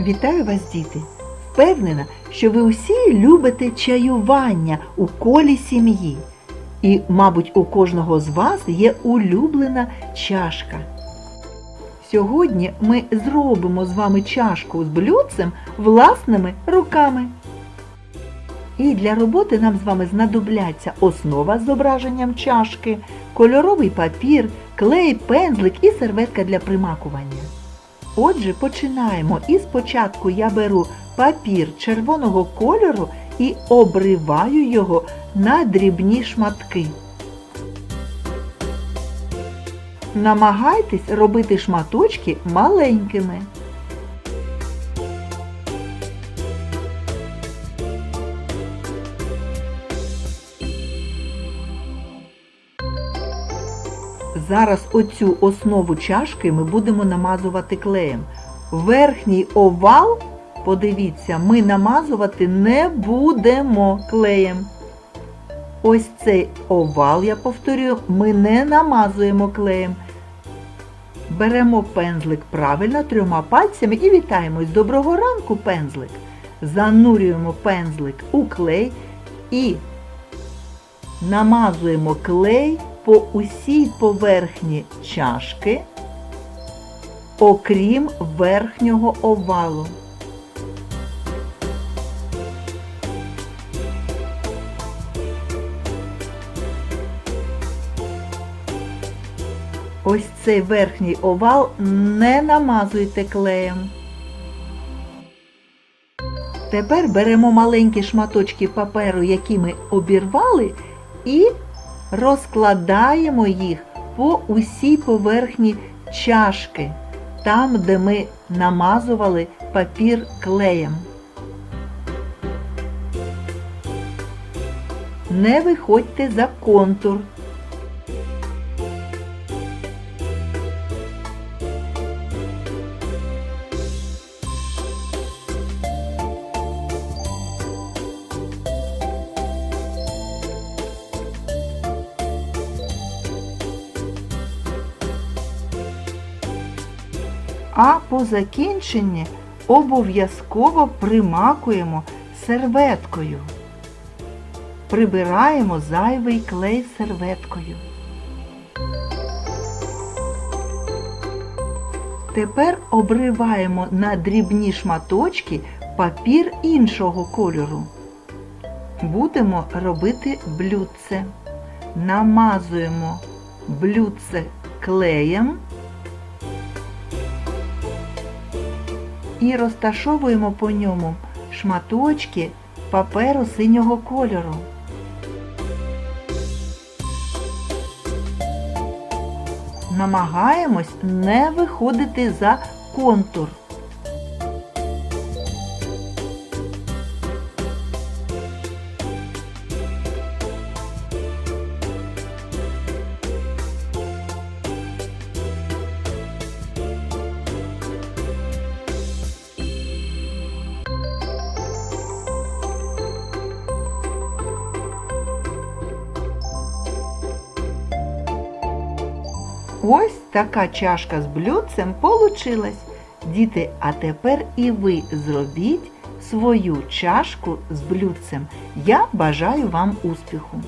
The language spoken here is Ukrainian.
Вітаю вас, діти! Впевнена, що ви усі любите чаювання у колі сім'ї. І, мабуть, у кожного з вас є улюблена чашка. Сьогодні ми зробимо з вами чашку з блюдцем власними руками. І для роботи нам з вами знадобляться основа з зображенням чашки, кольоровий папір, клей, пензлик і серветка для примакування. Отже, починаємо. І спочатку я беру папір червоного кольору і обриваю його на дрібні шматки. Намагайтесь робити шматочки маленькими. Зараз оцю основу чашки ми будемо намазувати клеєм. Верхній овал, подивіться, ми намазувати не будемо клеєм. Ось цей овал, я повторюю, ми не намазуємо клеєм. Беремо пензлик правильно трьома пальцями і вітаємось. Доброго ранку, пензлик. Занурюємо пензлик у клей і намазуємо клей по усій поверхні чашки, окрім верхнього овалу. Ось цей верхній овал не намазуйте клеєм. Тепер беремо маленькі шматочки паперу, які ми обірвали, і розкладаємо їх по усій поверхні чашки, там, де ми намазували папір клеєм. Не виходьте за контур. А по закінченні обов'язково примакуємо серветкою. Прибираємо зайвий клей серветкою. Тепер обриваємо на дрібні шматочки папір іншого кольору. Будемо робити блюдце. Намазуємо блюдце клеєм. І розташовуємо по ньому шматочки паперу синього кольору. Намагаємось не виходити за контур. Ось така чашка з блюдцем получилась. Діти, а тепер і ви зробіть свою чашку з блюдцем. Я бажаю вам успіху!